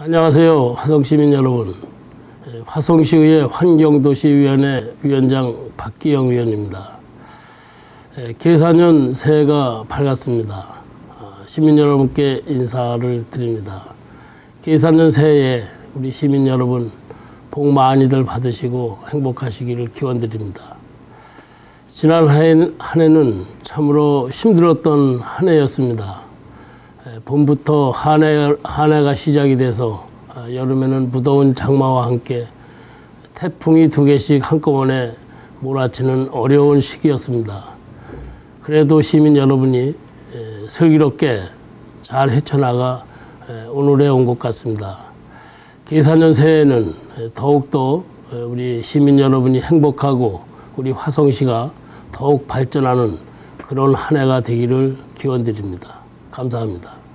안녕하세요. 화성시민 여러분. 예, 화성시의회 환경도시위원회 위원장 박기영 위원입니다. 예, 계사년 새해가 밝았습니다. 아, 시민 여러분께 인사를 드립니다. 계사년 새해에 우리 시민 여러분 복 많이들 받으시고 행복하시기를 기원드립니다. 지난 한 해는 참으로 힘들었던 한 해였습니다. 예, 봄부터 한, 해, 한 해가 시작이 돼서 아, 여름에는 무더운 장마와 함께 태풍이 두 개씩 한꺼번에 몰아치는 어려운 시기였습니다. 그래도 시민 여러분이 예, 슬기롭게 잘 헤쳐나가 예, 오늘에 온 것 같습니다. 계산년 새해에는 더욱더 우리 시민 여러분이 행복하고 우리 화성시가 더욱 발전하는 그런 한 해가 되기를 기원드립니다. 감사합니다.